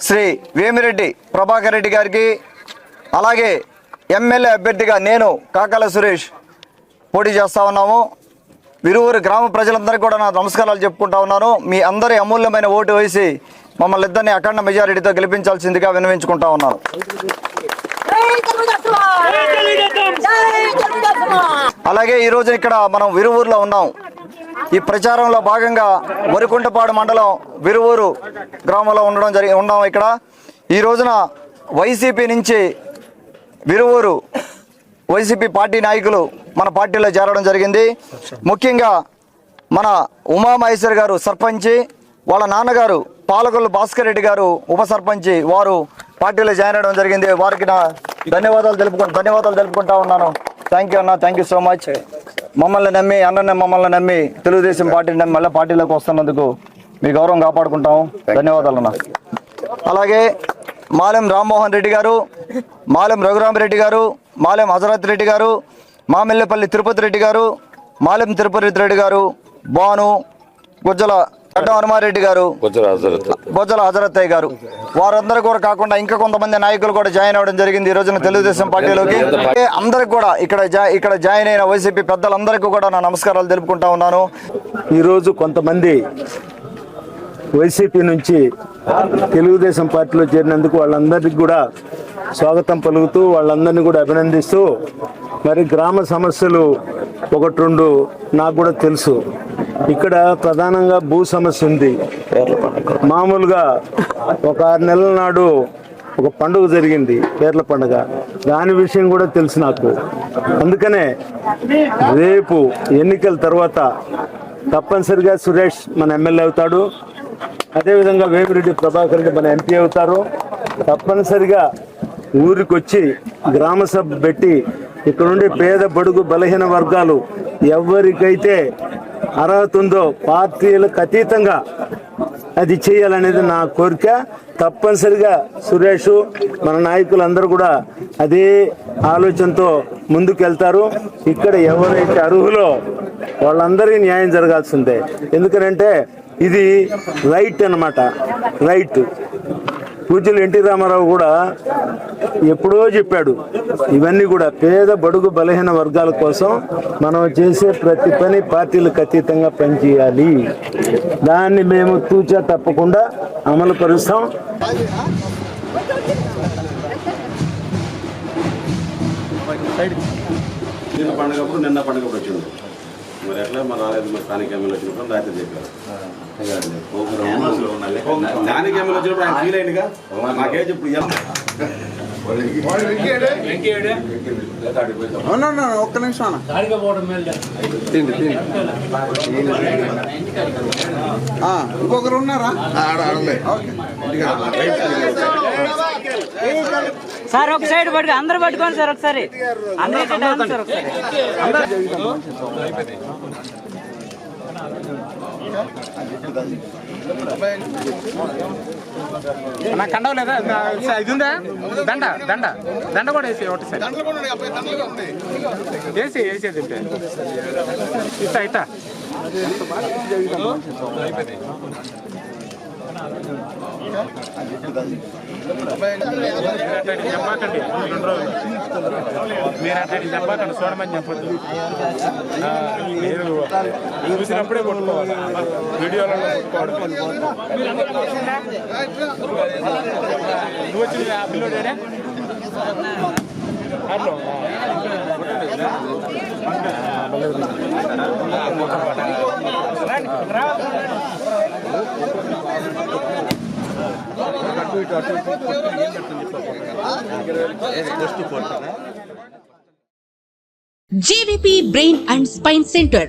శ్రీ వేమిరెడ్డి ప్రభాకర్ రెడ్డి గారికి అలాగే ఎమ్మెల్యే అభ్యర్థిగా నేను కాకాల సురేష్ పోటీ చేస్తా ఉన్నాము విరువురు గ్రామ ప్రజలందరికీ కూడా నా నమస్కారాలు చెప్పుకుంటా ఉన్నాను మీ అందరి అమూల్యమైన ఓటు వేసి మమ్మల్ని ఇద్దరిని అఖండ మెజారిటీతో గెలిపించాల్సిందిగా విన్నవించుకుంటా ఉన్నాను అలాగే ఈరోజు ఇక్కడ మనం విరువూరులో ఉన్నాం ఈ ప్రచారంలో భాగంగా వరికుంటపాడు మండలం విరువూరు గ్రామంలో ఉండడం జరిగి ఉన్నాం ఇక్కడ. ఈ రోజున వైసీపీ నుంచి విరువూరు వైసీపీ పార్టీ నాయకులు మన పార్టీలో చేరడం జరిగింది. ముఖ్యంగా మన ఉమామహేశ్వర్ గారు సర్పంచి వాళ్ళ నాన్నగారు పాలకొల్లు భాస్కర్ రెడ్డి గారు ఉప సర్పంచి వారు పార్టీలో జాయిన్ అవ్వడం జరిగింది. వారికి నా ధన్యవాదాలు తెలుపుకుంటా ధన్యవాదాలు తెలుపుకుంటా ఉన్నాను. థ్యాంక్ యూ అన్న థ్యాంక్ యూ సో మచ్ మమ్మల్ని నమ్మి అన్నని మమ్మల్ని నమ్మి తెలుగుదేశం పార్టీని నమ్మి మళ్ళీ పార్టీలోకి వస్తున్నందుకు మీ గౌరవం కాపాడుకుంటాము. ధన్యవాదాలు అన్న. అలాగే మాలెం రామ్మోహన్ రెడ్డి గారు మాలెం రఘురామరెడ్డి గారు మాలెం హజరత్ రెడ్డి గారు మామిల్లపల్లి తిరుపతి రెడ్డి గారు మాలెం తిరుపతి రెడ్డి గారు బాను గుజ్జల గడ్డ హనుమారెడ్డి గారు బొజ్జల హజరత్తయ్య గారు. వారందరూ కూడా కాకుండా ఇంకా కొంతమంది నాయకులు కూడా జాయిన్ అవ్వడం జరిగింది. ఈ రోజున తెలుగుదేశం పార్టీలోకి. అందరికి కూడా ఇక్కడ ఇక్కడ జాయిన్ అయిన వైసీపీ పెద్దలందరికీ కూడా నా నమస్కారాలు తెలుపుకుంటా ఉన్నాను. ఈరోజు కొంతమంది వైసీపీ నుంచి తెలుగుదేశం పార్టీలో చేరినందుకు వాళ్ళందరికీ కూడా స్వాగతం పలుకుతూ వాళ్ళందరినీ కూడా అభినందిస్తూ మరి గ్రామ సమస్యలు ఒకటి రెండు నాకు కూడా తెలుసు. ఇక్కడ ప్రధానంగా భూ సమస్య ఉంది. మామూలుగా ఒక ఆరు నెలల నాడు ఒక పండుగ జరిగింది పేర్ల పండుగ. దాని విషయం కూడా తెలుసు నాకు. అందుకనే రేపు ఎన్నికల తర్వాత తప్పనిసరిగా సురేష్ మన ఎమ్మెల్యే అవుతాడు. అదేవిధంగా వేమిరెడ్డి ప్రభాకర్ రెడ్డి మన ఎంపీ అవుతారు. తప్పనిసరిగా ఊరికి వచ్చి గ్రామ సభ పెట్టి ఇక్కడ నుండి పేద బడుగు బలహీన వర్గాలు ఎవరికైతే అర్హత ఉందో పార్టీలకు అతీతంగా అది చేయాలనేది నా కోరిక. తప్పనిసరిగా సురేష్ మన నాయకులందరూ కూడా అదే ఆలోచనతో ముందుకెళ్తారు. ఇక్కడ ఎవరైతే అర్హులో వాళ్ళందరికీ న్యాయం జరగాల్సిందే. ఎందుకనంటే ఇది రైట్ అన్నమాట. రైట్. పూజ్యులు ఎన్టీ రామారావు కూడా ఎప్పుడో చెప్పాడు ఇవన్నీ కూడా పేద బడుగు బలహీన వర్గాల కోసం మనం చేసే ప్రతి పని పార్టీలకు అతీతంగా పనిచేయాలి. దాన్ని మేము తూచా తప్పకుండా అమలు పరుస్తాం. పండుగప్పుడు నిన్న పండుగప్పుడు వచ్చింది. మరి ఎట్లా మరి రాలేదు మరి స్థానిక ఎమ్మెల్యే వచ్చినప్పుడు రాత్రి చెప్పారు. స్థానిక ఎమ్మెల్యే వచ్చినప్పుడు ఆయన ఫీల్ అయిందిగా? నాకే ఇప్పుడు ఎలా ఒక్క నిమిషం ఇంకొకరు ఉన్నారా? ఓకే. సార్ ఒక సైడ్ పట్టుకో అందరు పట్టుకోండి సార్ ఒకసారి. అందరూ సార్ ఒకసారి. నా కండవ లేదా? ఇది ఉందా? దండ దండ. దండ కూడా వేసి ఒకటి సార్ వేసి వేసేది ఉంటే. ఇస్తా ఇట్టా చెప్పకండి రెండు రోజులు మీరు అట్లాంటివి చెప్పకండి చూడమని చెప్పద్దు మీరు చూసినప్పుడే కొట్టుకోవాలి వీడియోలో కొట్టుకోవాలి నువ్వు వచ్చింది ఆ పిల్లోడేనా అట్లా JVP brain and spine centre